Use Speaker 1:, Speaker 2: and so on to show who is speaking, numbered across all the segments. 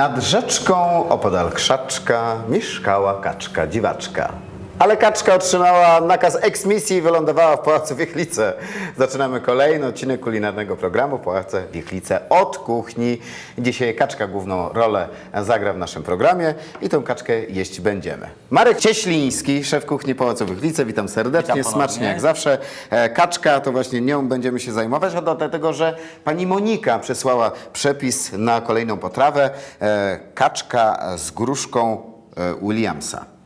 Speaker 1: Nad rzeczką opodal krzaczka mieszkała kaczka dziwaczka. Ale kaczka otrzymała nakaz eksmisji i wylądowała w Pałacu Wiechlice. Zaczynamy kolejny odcinek kulinarnego programu Pałace Wiechlice od kuchni. Dzisiaj kaczka główną rolę zagra w naszym programie i tę kaczkę jeść będziemy. Marek Cieśliński, szef kuchni Pałacu Wiechlice, witam serdecznie,
Speaker 2: Witam ponownie.
Speaker 1: smacznie jak zawsze. E, Kaczka, to właśnie nią będziemy się zajmować, a do tego, że pani Monika przysłała przepis na kolejną potrawę. E, Kaczka z gruszką e, Williamsa.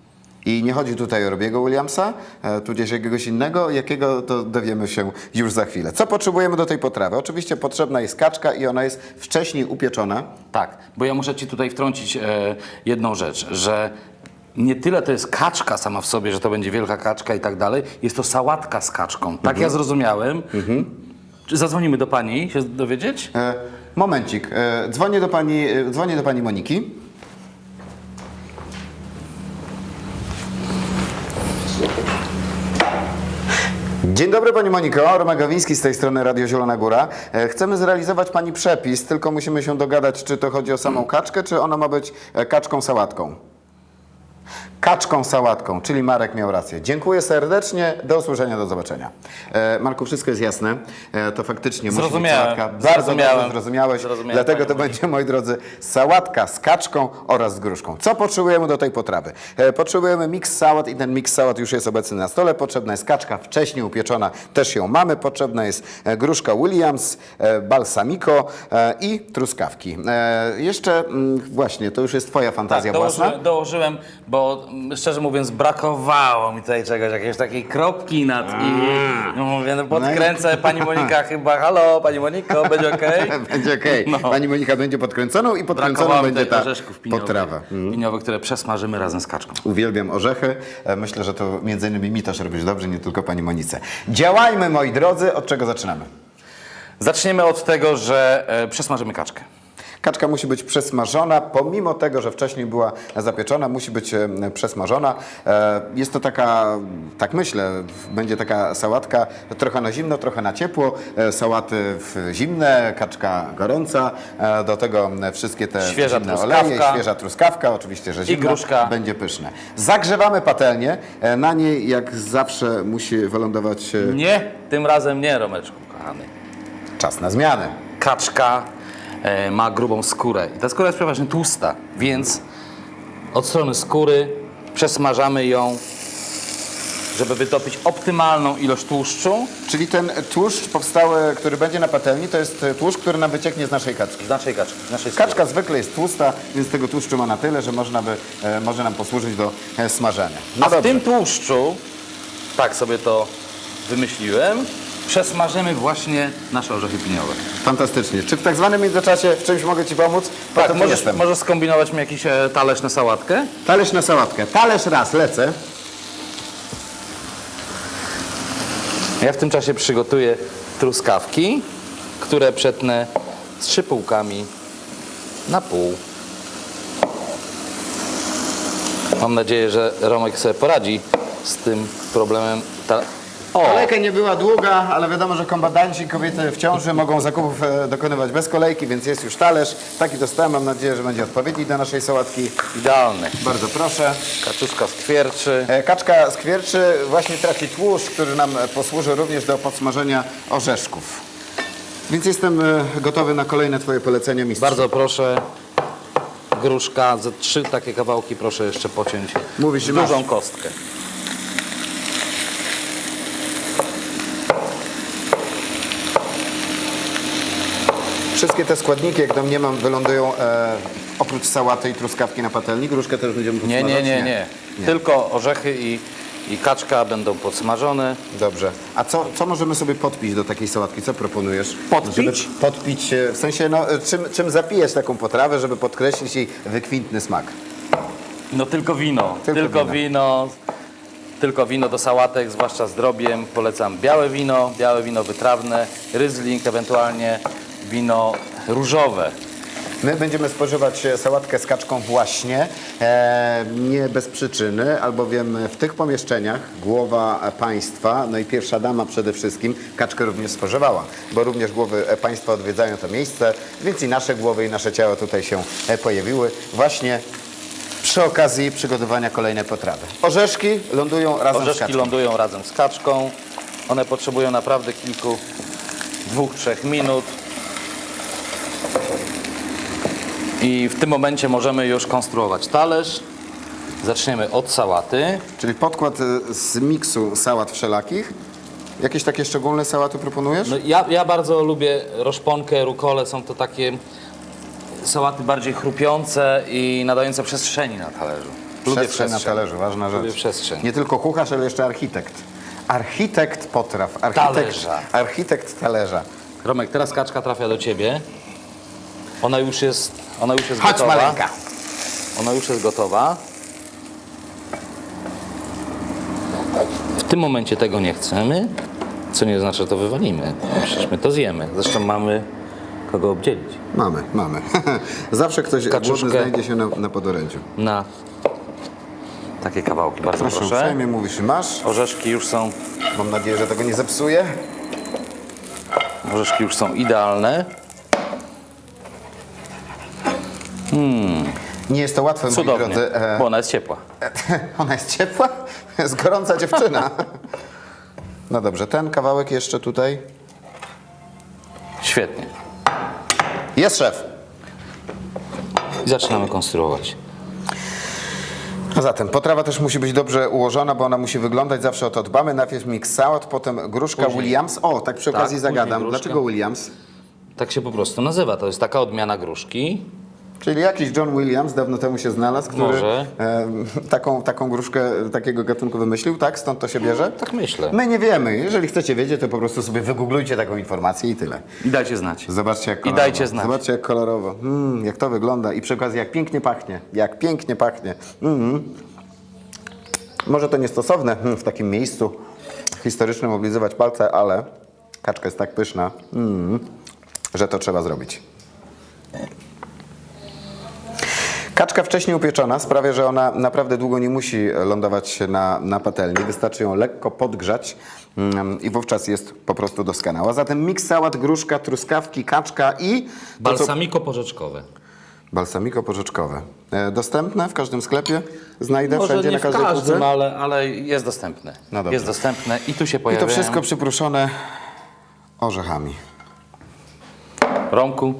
Speaker 1: I nie chodzi tutaj o Robiego Williamsa, e, tudzież jakiegoś innego, jakiego to dowiemy się już za chwilę. Co potrzebujemy do tej potrawy? Oczywiście potrzebna jest kaczka i ona jest wcześniej upieczona.
Speaker 2: Tak, bo ja muszę Ci tutaj wtrącić e, jedną rzecz, że nie tyle to jest kaczka sama w sobie, że to będzie wielka kaczka i tak dalej, jest to sałatka z kaczką. Tak ja zrozumiałem. Czy zadzwonimy do Pani się dowiedzieć?
Speaker 1: E, Momencik, e, dzwonię do pani, e, dzwonię do pani Moniki. Dzień dobry Pani Moniko, Romek Gawiński z tej strony Radio Zielona Góra. E, Chcemy zrealizować Pani przepis, tylko musimy się dogadać, czy to chodzi o samą kaczkę, czy ona ma być e, kaczką sałatką. Kaczką sałatką, czyli Marek miał rację. Dziękuję serdecznie, do usłyszenia, do zobaczenia. E, Marku, wszystko jest jasne. E, to faktycznie musi być
Speaker 2: Zrozumiałem.
Speaker 1: sałatka. Bardzo
Speaker 2: Zrozumiałem.
Speaker 1: dobrze zrozumiałeś.
Speaker 2: Zrozumiałem,
Speaker 1: Dlatego
Speaker 2: panie
Speaker 1: to będzie, moi drodzy, sałatka z kaczką oraz z gruszką. Co potrzebujemy do tej potrawy? E, potrzebujemy mix sałat i ten mix sałat już jest obecny na stole. Potrzebna jest kaczka wcześniej upieczona, też ją mamy. Potrzebna jest e, gruszka Williams, e, balsamico e, i truskawki. E, jeszcze mm, właśnie, to już jest Twoja fantazja własna.
Speaker 2: dołożyłem, dołożyłem, bo szczerze mówiąc brakowało mi tutaj czegoś, jakiejś takiej kropki nad i no, mówię, no podkręcę Pani Monika chyba, halo Pani Moniko, będzie okej?
Speaker 1: Będzie okej.
Speaker 2: No.
Speaker 1: Pani Monika będzie podkręconą i podkręconą
Speaker 2: Brakowało mi
Speaker 1: będzie
Speaker 2: tutaj
Speaker 1: ta
Speaker 2: orzeszków piniowych,
Speaker 1: potrawa.
Speaker 2: piniowych, które przesmażymy razem z kaczką.
Speaker 1: Uwielbiam orzechy. E, Myślę, że to między innymi mi też robisz dobrze, nie tylko pani Monice. Działajmy, moi drodzy. Od czego zaczynamy?
Speaker 2: Zaczniemy od tego, że e, przesmażymy kaczkę.
Speaker 1: Kaczka musi być przesmażona, pomimo tego, że wcześniej była zapieczona, musi być przesmażona. E, Jest to taka, tak myślę, będzie taka sałatka trochę na zimno, trochę na ciepło. E, Sałaty zimne, kaczka gorąca, e, do tego wszystkie te
Speaker 2: Świeża
Speaker 1: zimne
Speaker 2: truskawka.
Speaker 1: oleje, świeża truskawka, oczywiście, że zimna,
Speaker 2: gruszka.
Speaker 1: będzie pyszne. Zagrzewamy patelnię, na niej jak zawsze musi wylądować
Speaker 2: Nie, tym razem nie, Romeczku, kochany.
Speaker 1: czas na zmianę.
Speaker 2: Kaczka ma grubą skórę i ta skóra jest przeważnie tłusta, więc od strony skóry przesmażamy ją, żeby wytopić optymalną ilość tłuszczu
Speaker 1: Czyli ten tłuszcz powstały, który będzie na patelni, to jest e, tłuszcz, który nam wycieknie z naszej kaczki.
Speaker 2: z naszej kaczki, z naszej skóry.
Speaker 1: Kaczka zwykle jest tłusta, więc tego tłuszczu ma na tyle, że można by, e, może nam posłużyć do e, smażenia. No
Speaker 2: A w
Speaker 1: dobrze.
Speaker 2: tym tłuszczu, tak sobie to wymyśliłem, przesmażymy właśnie nasze orzechy piniowe.
Speaker 1: Fantastycznie. Czy w tak zwanym międzyczasie w czymś mogę Ci pomóc? Po
Speaker 2: Tak,
Speaker 1: tu
Speaker 2: możesz,
Speaker 1: jestem.
Speaker 2: możesz skombinować mi jakiś e, talerz na sałatkę?
Speaker 1: Talerz na sałatkę. Talerz raz, lecę.
Speaker 2: Ja w tym czasie przygotuję truskawki, które przetnę z szypułkami na pół. Mam nadzieję, że Romek sobie poradzi z tym problemem. Ta...
Speaker 1: Kolejka nie była długa, ale wiadomo, że kombatanci, kobiety w ciąży mogą zakupów e, dokonywać bez kolejki, więc jest już talerz. Taki dostałem, mam nadzieję, że będzie odpowiedni do naszej sałatki.
Speaker 2: idealny.
Speaker 1: Bardzo proszę.
Speaker 2: Kaczuszka skwierczy.
Speaker 1: E, Kaczka skwierczy właśnie traci tłuszcz, który nam e, posłuży również do podsmażenia orzeszków. Więc jestem e, gotowy na kolejne Twoje polecenia, mistrzu.
Speaker 2: Bardzo proszę. Gruszka, ze trzy takie kawałki proszę jeszcze pociąć.
Speaker 1: Mówisz, że
Speaker 2: Dużą
Speaker 1: masz.
Speaker 2: kostkę.
Speaker 1: Wszystkie te składniki, jak domniemam, wylądują e, oprócz sałaty i truskawki na patelni. Gruszkę też będziemy
Speaker 2: Nie,
Speaker 1: podsmażać?
Speaker 2: nie, nie, nie. Tylko orzechy i, i kaczka będą podsmażone.
Speaker 1: Dobrze. A co, co możemy sobie podpić do takiej sałatki? Co proponujesz?
Speaker 2: Podpić?
Speaker 1: Żeby podpić, e, w sensie, no, e, czym, czym zapijesz taką potrawę, żeby podkreślić jej wykwintny smak?
Speaker 2: No tylko wino.
Speaker 1: Tylko
Speaker 2: Tylko,
Speaker 1: wino.
Speaker 2: wino. Tylko wino do sałatek, zwłaszcza z drobiem. Polecam białe wino, białe wino wytrawne, ryzling, ewentualnie wino różowe.
Speaker 1: My będziemy spożywać e, sałatkę z kaczką właśnie, e, nie bez przyczyny, albowiem w tych pomieszczeniach głowa państwa, no i pierwsza dama przede wszystkim, kaczkę również spożywała, bo również głowy e, państwa odwiedzają to miejsce, więc i nasze głowy i nasze ciała tutaj się e, pojawiły właśnie przy okazji przygotowania kolejnej potrawy. Orzeszki lądują razem z
Speaker 2: Orzeszki
Speaker 1: kaczką.
Speaker 2: lądują razem z kaczką. One potrzebują naprawdę kilku, dwóch, trzech minut. I w tym momencie możemy już konstruować talerz. Zaczniemy od sałaty.
Speaker 1: Czyli podkład e, z miksu sałat wszelakich. Jakieś takie szczególne sałaty proponujesz?
Speaker 2: No, ja, ja bardzo lubię roszponkę, rukole. Są to takie sałaty bardziej chrupiące i nadające przestrzeni na talerzu. Lubię
Speaker 1: Przestrzeń na talerzu, ważna rzecz.
Speaker 2: Lubię przestrzeń.
Speaker 1: Nie tylko kucharz, ale jeszcze architekt. Architekt potraw, architekt
Speaker 2: Talerza.
Speaker 1: Architekt talerza.
Speaker 2: Romek, teraz kaczka trafia do ciebie. Ona już jest, ona już jest
Speaker 1: Chodź
Speaker 2: gotowa.
Speaker 1: maleńka.
Speaker 2: Ona już jest gotowa. W tym momencie tego nie chcemy, co nie znaczy, że to wywalimy. Przecież my to zjemy. Zresztą mamy kogo obdzielić.
Speaker 1: Mamy, mamy. Zawsze ktoś
Speaker 2: Kaczuszkę.
Speaker 1: głodny znajdzie się na, na podorędziu.
Speaker 2: Na takie kawałki. Bardzo
Speaker 1: Proszę,
Speaker 2: proszę.
Speaker 1: uprzejmie mówisz, masz.
Speaker 2: Orzeszki już są,
Speaker 1: Mam nadzieję, że tego nie zepsuje.
Speaker 2: orzeszki już są idealne.
Speaker 1: Nie jest to łatwe, moi
Speaker 2: Cudownie,
Speaker 1: drodzy. E,
Speaker 2: bo ona jest ciepła.
Speaker 1: Ona jest ciepła? Jest gorąca dziewczyna. No dobrze, ten kawałek jeszcze tutaj.
Speaker 2: Świetnie.
Speaker 1: Jest szef.
Speaker 2: I zaczynamy konstruować.
Speaker 1: A zatem potrawa też musi być dobrze ułożona, bo ona musi wyglądać, zawsze o to dbamy. Najpierw mix potem gruszka
Speaker 2: Później.
Speaker 1: Williams. O, tak przy
Speaker 2: Tak,
Speaker 1: okazji
Speaker 2: później
Speaker 1: zagadam.
Speaker 2: gruszka.
Speaker 1: Dlaczego Williams?
Speaker 2: Tak się po prostu nazywa. To jest taka odmiana gruszki.
Speaker 1: Czyli jakiś John Williams dawno temu się znalazł, który
Speaker 2: Może.
Speaker 1: e, taką, taką gruszkę takiego gatunku wymyślił, tak? Stąd to się bierze?
Speaker 2: Tak myślę.
Speaker 1: My nie wiemy. Jeżeli chcecie wiedzieć, to po prostu sobie wygooglujcie taką informację i tyle.
Speaker 2: I dajcie znać.
Speaker 1: Zobaczcie jak
Speaker 2: I
Speaker 1: kolorowo.
Speaker 2: dajcie znać.
Speaker 1: Zobaczcie jak kolorowo. Mm, jak to wygląda i przy okazji jak pięknie pachnie. Jak pięknie pachnie. Mm. Może to niestosowne mm, w takim miejscu historycznym oblizywać palce, ale kaczka jest tak pyszna, mm, że to trzeba zrobić. Kaczka wcześniej upieczona sprawia, że ona naprawdę długo nie musi lądować na, na patelni. Wystarczy ją lekko podgrzać mm, i wówczas jest po prostu doskonała. Zatem miks sałat, gruszka, truskawki, kaczka i
Speaker 2: Balsamiko porzeczkowe.
Speaker 1: balsamiko porzeczkowe. E, dostępne w każdym sklepie? Znajdę
Speaker 2: Może
Speaker 1: wszędzie
Speaker 2: nie
Speaker 1: na
Speaker 2: w
Speaker 1: każdej
Speaker 2: każdym,
Speaker 1: półce?
Speaker 2: ale, ale jest dostępne.
Speaker 1: No dobrze.
Speaker 2: jest dostępne i tu się
Speaker 1: I to wszystko przypruszone orzechami.
Speaker 2: Romku,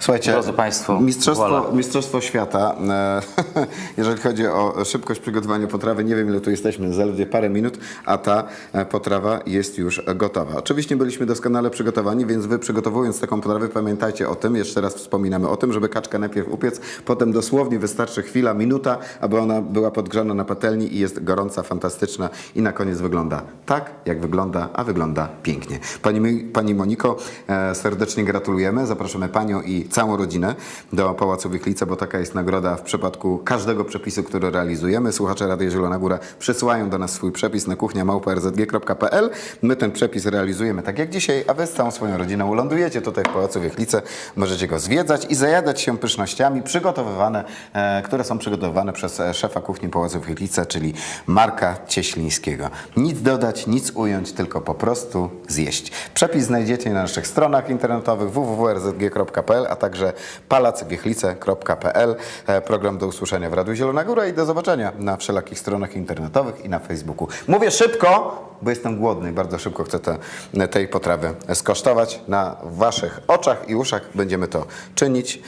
Speaker 1: Słuchajcie,
Speaker 2: Drodzy państwo,
Speaker 1: mistrzostwo,
Speaker 2: voilà.
Speaker 1: mistrzostwo świata, e, jeżeli chodzi o szybkość przygotowania potrawy, nie wiem ile tu jesteśmy, zaledwie parę minut, a ta e, potrawa jest już gotowa. Oczywiście byliśmy doskonale przygotowani, więc wy przygotowując taką potrawę pamiętajcie o tym, jeszcze raz wspominamy o tym, żeby kaczkę najpierw upiec, potem dosłownie wystarczy chwila, minuta, aby ona była podgrzana na patelni i jest gorąca, fantastyczna i na koniec wygląda tak, jak wygląda, a wygląda pięknie. Pani, pani Moniko, e, serdecznie gratulujemy, zapraszamy Panią i całą rodzinę do Pałacu Wichlice, bo taka jest nagroda w przypadku każdego przepisu, który realizujemy. Słuchacze Radia Zielona Góra przysyłają do nas swój przepis na kuchnia małpa.rzg.pl. My ten przepis realizujemy tak jak dzisiaj, a Wy z całą swoją rodziną lądujecie tutaj w Pałacu Wichlice. Możecie go zwiedzać i zajadać się pysznościami przygotowywane, e, które są przygotowywane przez e, szefa kuchni Pałacu Wichlice, czyli Marka Cieślińskiego. Nic dodać, nic ująć, tylko po prostu zjeść. Przepis znajdziecie na naszych stronach internetowych www.rzg.pl, a także palacwiechlice.pl. E, Program do usłyszenia w Radiu Zielona Góra i do zobaczenia na wszelakich stronach internetowych i na Facebooku. Mówię szybko, bo jestem głodny i bardzo szybko chcę te, tej potrawy skosztować. Na Waszych oczach i uszach będziemy to czynić.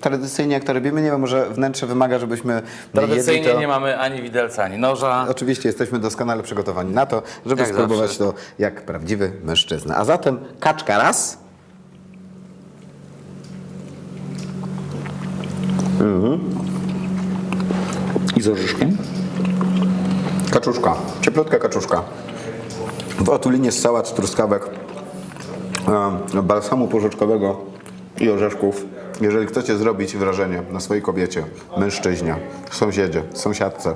Speaker 1: Tradycyjnie jak to robimy, nie wiem, może wnętrze wymaga, żebyśmy
Speaker 2: tradycyjnie
Speaker 1: jedli to...
Speaker 2: nie mamy ani widelca, ani noża.
Speaker 1: Oczywiście jesteśmy doskonale przygotowani na to, żeby
Speaker 2: Jak
Speaker 1: spróbować
Speaker 2: zawsze.
Speaker 1: to jak prawdziwy mężczyzna. A zatem kaczka raz.
Speaker 2: I z orzeszkiem.
Speaker 1: Kaczuszka, cieplutka kaczuszka. W otulinie z sałat, truskawek, e, balsamu porzeczkowego i orzeszków. Jeżeli chcecie zrobić wrażenie na swojej kobiecie, mężczyźnie, sąsiedzie, sąsiadce,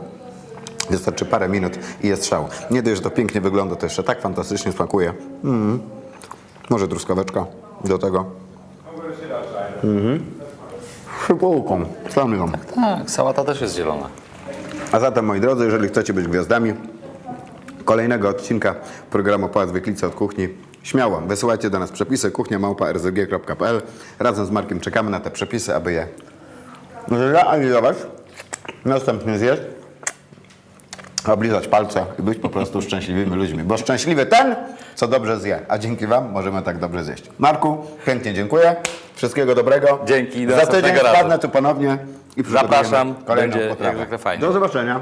Speaker 1: wystarczy parę minut i jest szał. Nie dość, że to pięknie wygląda, to jeszcze tak fantastycznie smakuje. Mm. Może truskaweczka do tego. Szypułką. Samą.
Speaker 2: Tak, sałata też jest zielona.
Speaker 1: A zatem, moi drodzy, jeżeli chcecie być gwiazdami kolejnego odcinka programu Pałac Wyklicy od Kuchni, śmiało wysyłajcie do nas przepisy kuchniamałpa.rzg.pl Razem z Markiem czekamy na te przepisy, aby je zrealizować. Następnie zjeść, oblizać palce i być po prostu szczęśliwymi ludźmi. Bo szczęśliwy ten, co dobrze zje. A dzięki Wam możemy tak dobrze zjeść. Marku, pięknie dziękuję. Wszystkiego dobrego.
Speaker 2: Dzięki, do
Speaker 1: Za tydzień wpadnę tu ponownie i
Speaker 2: Zapraszam,
Speaker 1: kolejną
Speaker 2: będzie jak
Speaker 1: potrawę.
Speaker 2: zwykle fajnie.
Speaker 1: Do zobaczenia.